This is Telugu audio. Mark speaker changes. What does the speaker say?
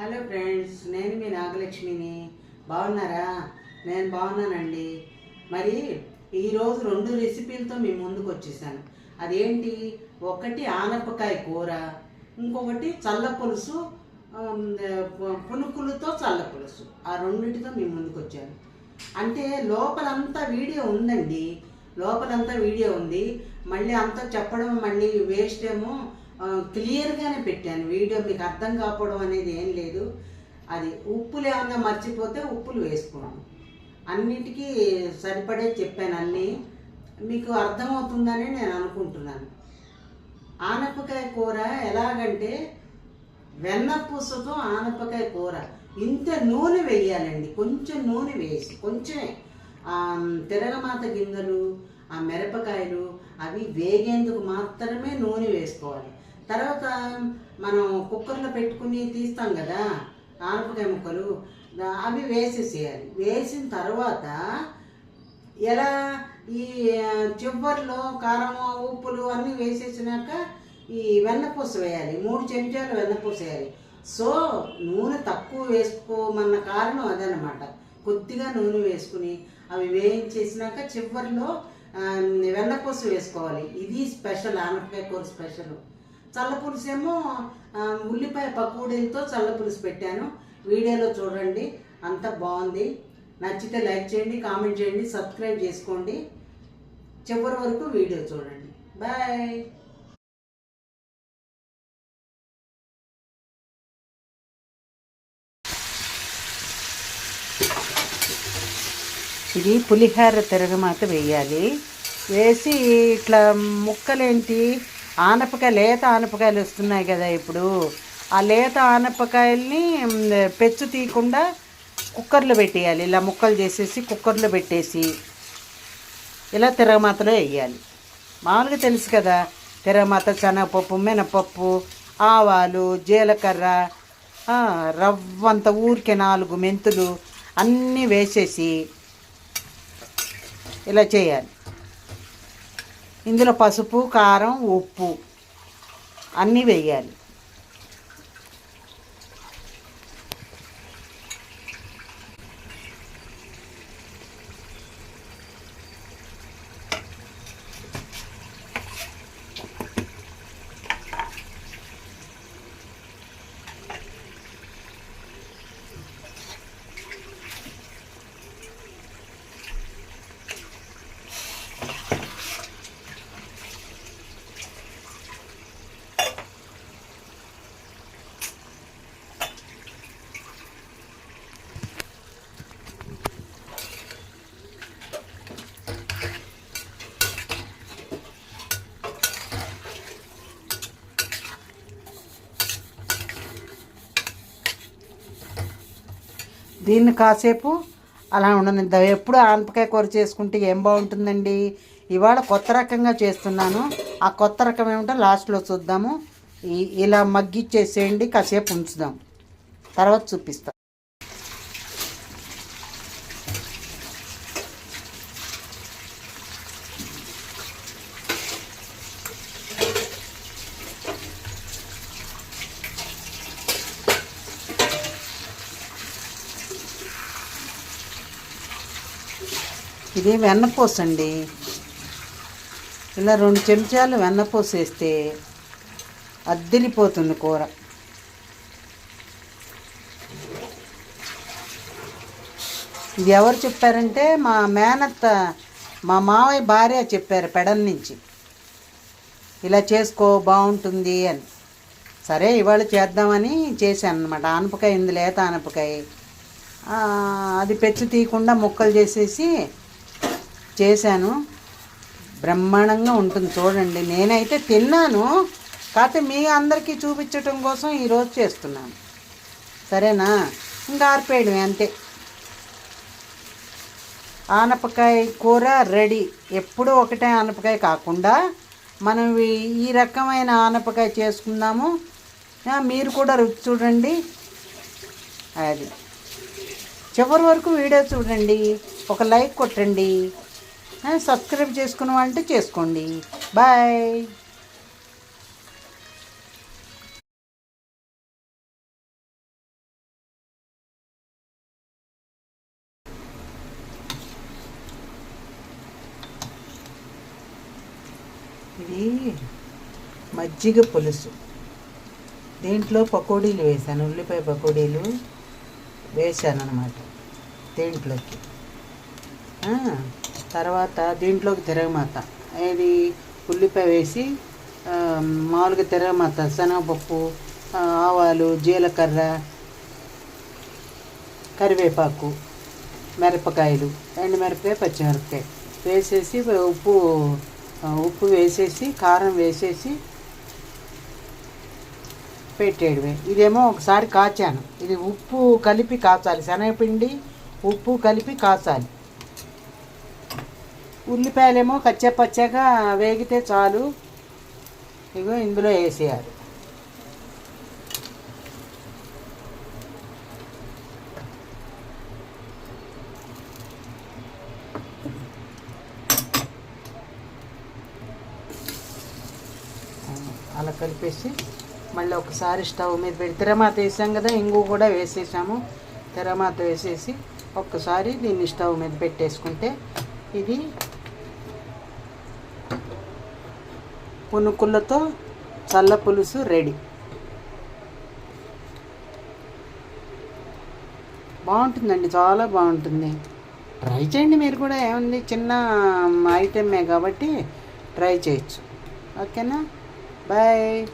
Speaker 1: హలో ఫ్రెండ్స్ నేను మీ నాగలక్ష్మిని. బాగున్నారా? నేను బాగున్నానండి. మరి ఈరోజు రెండు రెసిపీలతో మీ ముందుకు వచ్చేసాను అదేంటి? ఒకటి ఆనపకాయ కూర ఇంకొకటి చల్ల పులుసు పునుకులతో చల్ల పులుసు. ఆ రెండింటితో మీ ముందుకు వచ్చాను అంటే లోపలంతా వీడియో ఉందండి. లోపలంతా వీడియో ఉంది. మళ్ళీ అంతా చెప్పడం మళ్ళీ వేస్ట్ ఏమో క్లియర్గానే పెట్టాను. వీడియో మీకు అర్థం కాకపోవడం అనేది ఏం లేదు. అది ఉప్పులు ఏమన్నా మర్చిపోతే ఉప్పులు వేసుకోండి. అన్నిటికీ సరిపడే చెప్పాను అన్నీ. మీకు అర్థమవుతుందని నేను అనుకుంటున్నాను. ఆనపకాయ కూర ఎలాగంటే వెన్నపూసతో ఆనపకాయ కూర. ఇంత నూనె వేయాలండి. కొంచెం నూనె వేసి కొంచెమే. తిరగమాత గింజలు ఆ మిరపకాయలు అవి వేగేందుకు మాత్రమే నూనె వేసుకోవాలి. తర్వాత మనం కుక్కర్లో పెట్టుకుని తీస్తాం కదా ఆనపకాయ ముక్కలు అవి వేసేసేయాలి. వేసిన తర్వాత ఎలా ఈ చివరిలో కారం ఉప్పులు అన్నీ వేసేసినాక ఈ వెన్నపూస వేయాలి. మూడు చెంచాలు వెన్నపూస వేయాలి. సో నూనె తక్కువ వేసుకోమన్న కారణం అదనమాట కొద్దిగా నూనె వేసుకుని అవి వేయించేసినాక చివరిలో వెన్నపూస వేసుకోవాలి. ఇది స్పెషల్ ఆనపకాయ కూర స్పెషల్. చల్ల పులుసు ఏమో ఉల్లిపాయ పకోడీలతో చల్ల పులుసు పెట్టాను. వీడియోలో చూడండి అంత బాగుంది. నచ్చితే లైక్ చేయండి కామెంట్ చేయండి సబ్స్క్రైబ్ చేసుకోండి. చివరి వరకు వీడియో చూడండి. బాయ్! ఇది పులిహార తిరగమాత వేయాలి. వేసి ఇట్లా ముక్కలేంటి? ఆనపకాయ లేత ఆనపకాయలు వస్తున్నాయి కదా ఇప్పుడు. ఆ లేత ఆనపకాయల్ని పెచ్చు తీయకుండా కుక్కర్లో పెట్టేయాలి. ఇలా ముక్కలు చేసేసి కుక్కర్లో పెట్టేసి ఇలా తిరగమాతలో వేయాలి. మామూలుగా తెలుసు కదా తిరగమాత శనగపప్పు మినపప్పు ఆవాలు జీలకర్ర రవ్వంత ఊరికే నాలుగు మెంతులు అన్నీ వేసేసి ఇలా చేయాలి. ఇందులో పసుపు కారం ఉప్పు అన్నీ వేయాలి. దీన్ని కాసేపు అలా ఉండనిద్దాం ఎప్పుడు ఆనపకాయ కూర చేసుకుంటే ఏం బాగుంటుందండి? ఇవాళ కొత్త రకంగా చేస్తున్నాను. ఆ కొత్త రకం ఏమిటో లాస్ట్లో చూద్దాము. ఇలా మగ్గిచ్చేసేయండి. కాసేపు ఉంచుదాం. తర్వాత చూపిస్తాం. ఇది వెన్నపూస అండి ఇలా రెండు చెంచాలు వెన్నపూస వేస్తే కూర. ఇది ఎవరు చెప్పారంటే మా మేనత్త మా మావయ్య భార్య చెప్పారు పెడల నుంచి. ఇలా చేసుకో బాగుంటుంది అని. సరే ఇవాళ చేద్దామని చేశాను అనమాట ఆనపకాయ ఉంది లేత ఆనపకాయ. అది పెచ్చు తీయకుండా ముక్కలు చేసేసి చేశాను. బ్రహ్మాండంగా ఉంటుంది చూడండి. నేనైతే తిన్నాను. కాకపోతే మీ అందరికీ చూపించటం కోసం ఈరోజు చేస్తున్నాను. సరేనా? ఇంకా ఆర్పేయడమే అంతే. ఆనపకాయ కూర రెడీ. ఎప్పుడూ ఒకటే ఆనపకాయ కాకుండా మనం ఈ- రకమైన ఆనపకాయ చేసుకుందాము. మీరు కూడా రుచి చూడండి. అది. చివరి వరకు వీడియో చూడండి. ఒక లైక్ కొట్టండి. సబ్స్క్రైబ్ చేసుకున్న వాళ్ళంటే చేసుకోండి. బాయ్. ఇది మజ్జిగ పులుసు. దీంట్లో పకోడీలు వేశాను ఉల్లిపాయ పకోడీలు వేశాను అనమాట దీంట్లోకి తర్వాత దీంట్లోకి తిరగమాత. ఇది ఉల్లిపాయ వేసి మామూలుగా తిరగమాత. శనగపప్పు ఆవాలు జీలకర్ర కరివేపాకు మిరపకాయలు ఎండుమిరపకాయ పచ్చిమిరపకాయ వేసేసి ఉప్పు ఉప్పు వేసేసి కారం వేసేసి పెట్టేయడమే. ఇదేమో ఒకసారి కాచాను. ఇది ఉప్పు కలిపి కాచాలి. శనగపిండి ఉప్పు కలిపి కాచాలి. ఉల్లిపాయలేమో కచ్చా పచ్చగా వేగితే చాలు. ఇగో ఇందులో వేసేయాలి. అలా కలిపేసి మళ్ళీ ఒకసారి స్టవ్ మీద పెట్టి తెరమాత వేసాం కదా ఇంగు కూడా వేసేసాము. తెరమాత వేసేసి ఒక్కసారి దీన్ని స్టవ్ మీద పెట్టేసుకుంటే ఇది పునుకులతో చల్ల పులుసు రెడీ. బాగుంటుందండి చాలా బాగుంటుంది. ట్రై చేయండి మీరు కూడా ఏముంది చిన్న ఐటమే కాబట్టి ట్రై చేయొచ్చు. ఓకేనా? బాయ్.